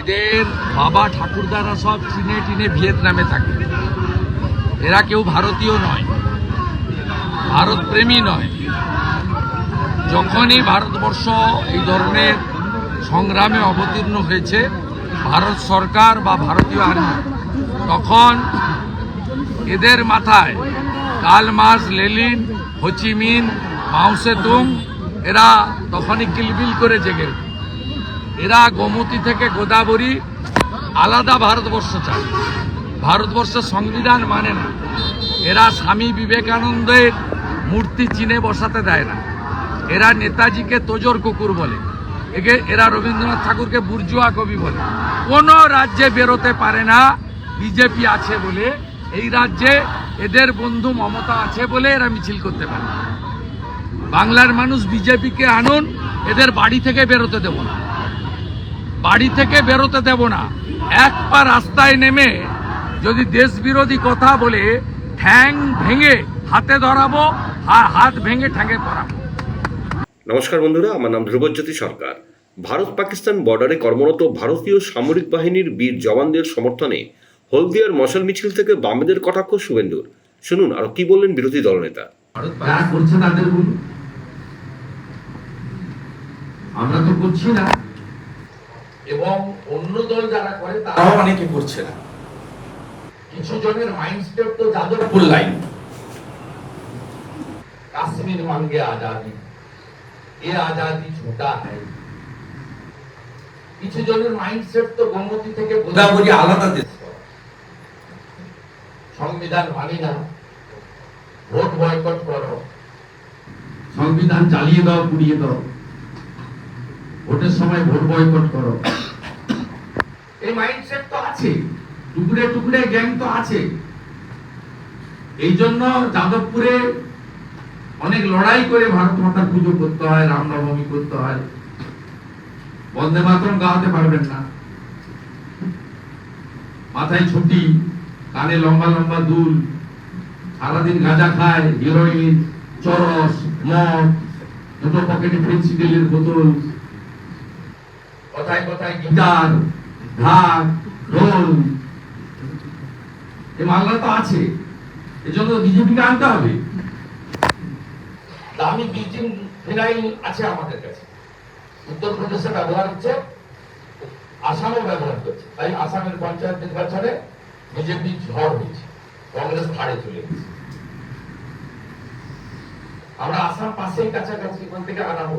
এদের বাবা ঠাকুরদারা সব চীনে টিনে ভিয়েতনামে থাকে এরা কেউ ভারতীয় নয় ভারত প্রেমী নয় যখনই ভারতবর্ষ এই ধরনের সংগ্রামে অবতীর্ণ হয়েছে, ভারত সরকার বা ভারতীয় আর্মি, তখন এদের মাথায় কাল মাস লেলিন হোচিমিন মাউসে তুং এরা তখনই কিলবিল করে জেগে। এরা গোমতী থেকে গোদাবরী আলাদা ভারতবর্ষ চায়। ভারতবর্ষের সংবিধান মানে না। এরা স্বামী বিবেকানন্দের মূর্তি চিনে বসাতে দেয় না। এরা নেতাজিকে তোজর কুকুর বলে। একে এরা রবীন্দ্রনাথ ঠাকুরকে বুর্জুয়া কবি বলে। কোনো রাজ্যে বেরোতে পারে না, বিজেপি আছে বলে। এই রাজ্যে এদের বন্ধু মমতা আছে বলে এরা মিছিল করতে পারে বাংলার মানুষ বিজেপিকে আনুন, এদের বাড়ি থেকে বেরোতে দেব না। বাড়ি থেকে বেরোতে দেব না। এক পা রাস্তায় নেমে যদি দেশ বিরোধী কথা বলে ঠ্যাং ভেঙে হাতে ধরাবো আর হাত ভেঙে ঠ্যাঙে পরাবো নমস্কার বন্ধুরা আমার নাম ধ্রুবজ্যোতি সরকার। ভারত পাকিস্তান বর্ডারে কর্মরত ভারতীয় সামরিক বাহিনীর বীর জওয়ানদের সমর্থনে হলদিয়ার মশাল মিছিল থেকে বামেদের কটাক্ষ শুভেন্দুর। শুনুন আর কি বললেন বিরোধী দলনেতা? যারা করছে তাদের বলুন। আমরা তো করছি না। এবং অন্য দল যারা করে তারাও অনেকে করছে না। কিছু জনের মাইন্ডসেট তো যাদবপুর লাইন কাশ্মীর মাঙ্গে আজাদি। এ আজাদি ছোটা है কিছু জনের মাইন্ডসেট তো গোমতী থেকে গোদাবরী আলাদা দেশ। সংবিধান মানি না। ভোট বয়কট করো। সংবিধান চালিয়ে দাও পুড়িয়ে দাও। ভোটের সময় ভোট বয়কট করো। এই মাইন্ডসেট তো আছে। টুকরে টুকরে গ্যাং তো আছে। এই জন্য যাদবপুরে অনেক লড়াই করে ভারত মাতার পুজো করতে হয় রামনবমী করতে হয়। বন্দে মাতরম গাওয়াতে পারবেন না। মাথায় ছুটি, কানে লম্বা লম্বা দুল, সারাদিন গাঁজা খায় হিরোইন চরস, মদ, দুটো পকেটে ফেন্সিডিলের বোতল। কথায় কথায়? গিটার ঢাক ঢোল। এই মামলা তো আছে। এজন্য বিজেপিকে আনতে হবে। দামি ব্লিচিং ফিনাইল আছে আমাদের কাছে। উত্তরপ্রদেশে ব্যবহার হচ্ছে, আসামও ব্যবহার করছে। তাই আসামের পঞ্চায়েত নির্বাচনে বিজেপি ঝড় হয়েছে। কংগ্রেস হারে চলে গেছে। আমরা আসাম পাশেই কাছাকাছি ওখান থেকে আনাবো।